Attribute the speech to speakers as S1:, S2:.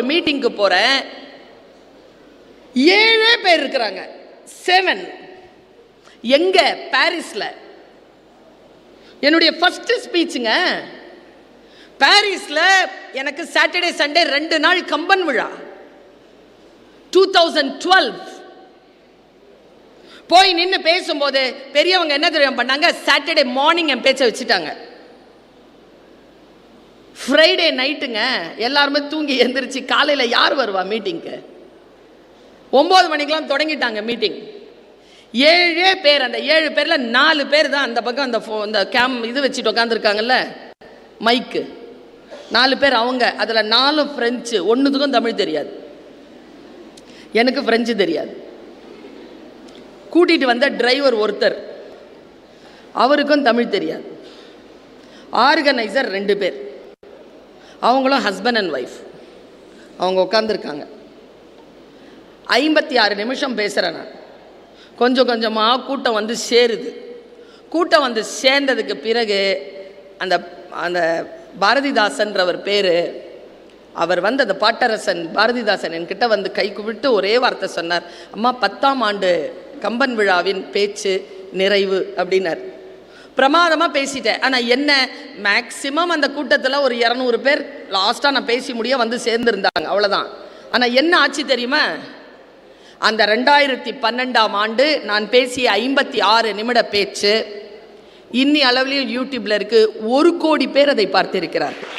S1: ஒரு மீட்டிங்க்கு போகிறேன் ஏழே பேர் இருக்கிறாங்க. செவன் எங்க? பாரிஸில் என்னுடைய ஃபர்ஸ்ட் ஸ்பீச்சுங்க பாரிஸில் எனக்கு சாட்டர்டே சண்டே ரெண்டு நாள் கம்பன் விழா. டூ தௌசண்ட் டுவெல் போய் நின்று பேசும்போது பெரியவங்க என்ன தெரியும் பண்ணாங்க? சாட்டர்டே மார்னிங் என் பேச்சை வச்சுட்டாங்க. ஃப்ரைடே நைட்டுங்க எல்லாருமே தூங்கி எந்திரிச்சு காலையில் யார் வருவா மீட்டிங்க்கு ஒம்பது மணிக்கெலாம் தொடங்கிட்டாங்க மீட்டிங் ஏழே பேர் அந்த ஏழு பேரில் நாலு பேர் தான் அந்த பக்கம் அந்த ஃபோ அந்த கேம் இது வச்சுட்டு உட்காந்துருக்காங்கல்ல மைக்கு நாலு பேர் அவங்க அதில் நாலு ஃப்ரெஞ்சு ஒன்றுத்துக்கும் தமிழ் தெரியாது. எனக்கு ஃப்ரெஞ்சு தெரியாது. கூட்டிகிட்டு வந்த டிரைவர் ஒருத்தர் அவருக்கும் தமிழ் தெரியாது. ஆர்கனைசர் ரெண்டு பேர். அவங்களும் ஹஸ்பண்ட் அண்ட் ஒய்ஃப் அவங்க உட்காந்துருக்காங்க ஐம்பத்தி ஆறு நிமிஷம் பேசுகிறேன் நான். கொஞ்சம் கொஞ்சமாக கூட்டம் வந்து சேருது. கூட்டம் வந்து சேர்ந்ததுக்கு பிறகு அந்த அந்த பாரதிதாசன்றவர் பேர் அவர் வந்து அந்த பாட்டரசன் பாரதிதாசன் என்கிட்ட வந்து கை குவிட்டு ஒரே வார்த்தை சொன்னார். அம்மா பத்தாம் ஆண்டு கம்பன் விழாவின் பேச்சு நிறைவு அப்படின்னார். பிரமாதமாக பேசிட்டேன். ஆனால் என்ன மேக்சிமம் அந்த கூட்டத்தில் ஒரு இரநூறு பேர் லாஸ்ட்டாக நான் பேசி முடிய வந்து சேர்ந்துருந்தாங்க. அவ்வளோதான் ஆனால் என்ன ஆச்சு தெரியுமா? அந்த ரெண்டாயிரத்தி பன்னெண்டாம் ஆண்டு நான் பேசிய ஐம்பத்தி ஆறு நிமிட பேச்சு இன்னி அளவில் யூடியூப்பில் இருக்குது ஒரு கோடி பேர் அதை பார்த்திருக்கிறார்கள்.